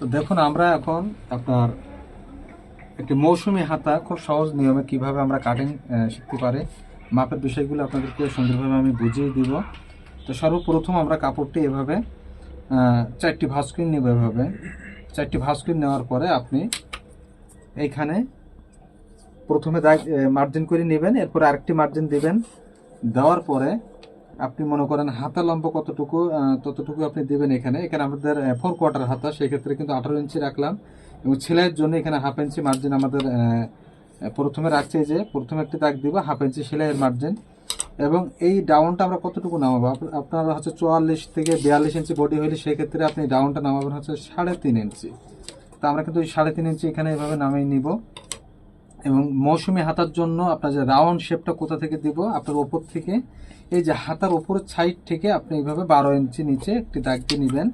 তো দেখুন, আমরা এখন আপনার একটি মৌসুমি হাতা, খুব সহজ নিয়মে কীভাবে আমরা কাটিং শিখতে পারি, মাপের বিষয়গুলো আপনাদেরকে সুন্দরভাবে আমি বুঝিয়ে দিব। তো সর্বপ্রথম আমরা কাপড়টি এভাবে চারটি ভাস্কিন নেব এভাবে। চারটি ভাস্কিন নেওয়ার পরে আপনি এইখানে প্রথমে মার্জিন করে নেবেন, এরপরে আরেকটি মার্জিন দিবেন। দেওয়ার পরে আপনি মনে করেন হাতা লম্ব কতটুকু ততটুকু আপনি দেবেন এখানে। এখানে আমাদের ফোর কোয়ার্টার হাতা, সেক্ষেত্রে কিন্তু আঠারো ইঞ্চি রাখলাম। এবং সেলাইয়ের জন্য এখানে হাফ ইঞ্চি মার্জিন আমাদের প্রথমে রাখছে যে, প্রথমে একটি দাগ দিব হাফ ইঞ্চি সেলাইয়ের মার্জিন এবং এই ডাউনটা আমরা কতটুকু নামাবো? আপ- আপনার হচ্ছে চুয়াল্লিশ থেকে বিয়াল্লিশ ইঞ্চি বডি হলে সেক্ষেত্রে আপনি ডাউনটা নামাবেন হচ্ছে সাড়ে তিন ইঞ্চি। তা আমরা কিন্তু সাড়ে তিন ইঞ্চি এখানে এভাবে নামিয়ে নিব। এবং মৌসুমি হাতার জন্য আপনার যে রাউন্ড শেপটা কোথা থেকে দিব, আপনার ওপর থেকে, এই যে হাতার ওপরের সাইড থেকে আপনি এইভাবে বারো ইঞ্চি নিচে একটি দাগ দিয়ে নেবেন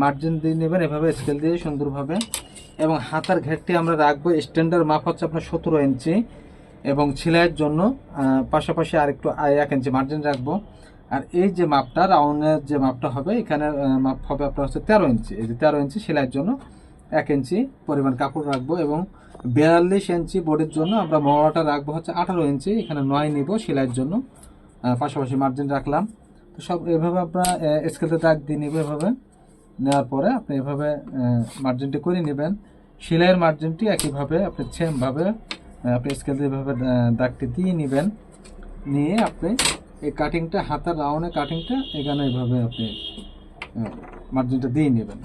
মার্জিন দিয়ে নেবেন, এভাবে স্কেল দিয়ে সুন্দরভাবে। এবং হাতার ঘেরটি আমরা রাখব স্ট্যান্ডার্ড মাপ হচ্ছে আপনার সতেরো ইঞ্চি এবং ছিলাইয়ের জন্য পাশাপাশি আরেকটু এক ইঞ্চি মার্জিন রাখব। আর এই যে মাপটা রাউন্ডের যে মাপটা হবে এখানে মাপ হবে আপনার হচ্ছে তেরো ইঞ্চি। এই যে তেরো ইঞ্চি সেলাইয়ের জন্য এক ইঞ্চি পরিমাণ কাপড় রাখব এবং বিয়াল্লিশ ইঞ্চি বোর্ডের জন্য আমরা মহড়াটা রাখব হচ্ছে আঠারো ইঞ্চি, এখানে নয় নিব সেলাইয়ের জন্য। পাশাপাশি মার্জিন রাখলাম। তো সব এভাবে আপনার স্কেলতে দাগ দিয়ে নিব এভাবে। নেওয়ার পরে আপনি এভাবে মার্জিনটি করে নেবেন। সেলাইয়ের মার্জিনটি একইভাবে আপনি সেমভাবে আপনি স্কেল দিয়ে এভাবে দাগটি দিয়ে নেবেন। নিয়ে আপনি এই কাটিংটা হাতার রাউনে কাটিংটা এখানে এভাবে আপনি মার্জিনটা দিয়ে নেবেন।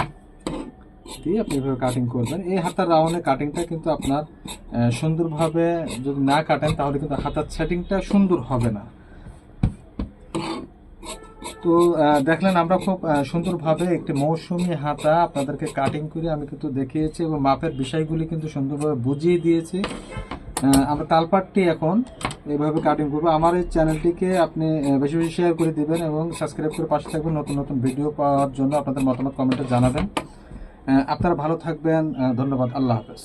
দিয়ে আপনি এভাবে কাটিং করবেন। এই হাতার রাউন্ডে কাটিংটা কিন্তু আপনার সুন্দরভাবে যদি না কাটেন, তাহলে কিন্তু হাতার সেটিংটা সুন্দর হবে না। তো দেখলেন আমরা খুব সুন্দরভাবে একটি মৌসুমি হাতা আপনাদেরকে কাটিং করে আমি কিন্তু দেখিয়েছি এবং মাপের বিষয়গুলি কিন্তু সুন্দরভাবে বুঝিয়ে দিয়েছি। আমরা তালপাটটি এখন এইভাবে কাটিং করব। আমার এই চ্যানেলটিকে আপনি বেশি বেশি শেয়ার করে দিবেন এবং সাবস্ক্রাইব করে পাশে থাকবেন। নতুন নতুন ভিডিও পাওয়ার জন্য আপনাদের মতামত কমেন্টে জানাবেন। আপনারা ভালো থাকবেন ধন্যবাদ আল্লাহ হাফেজ।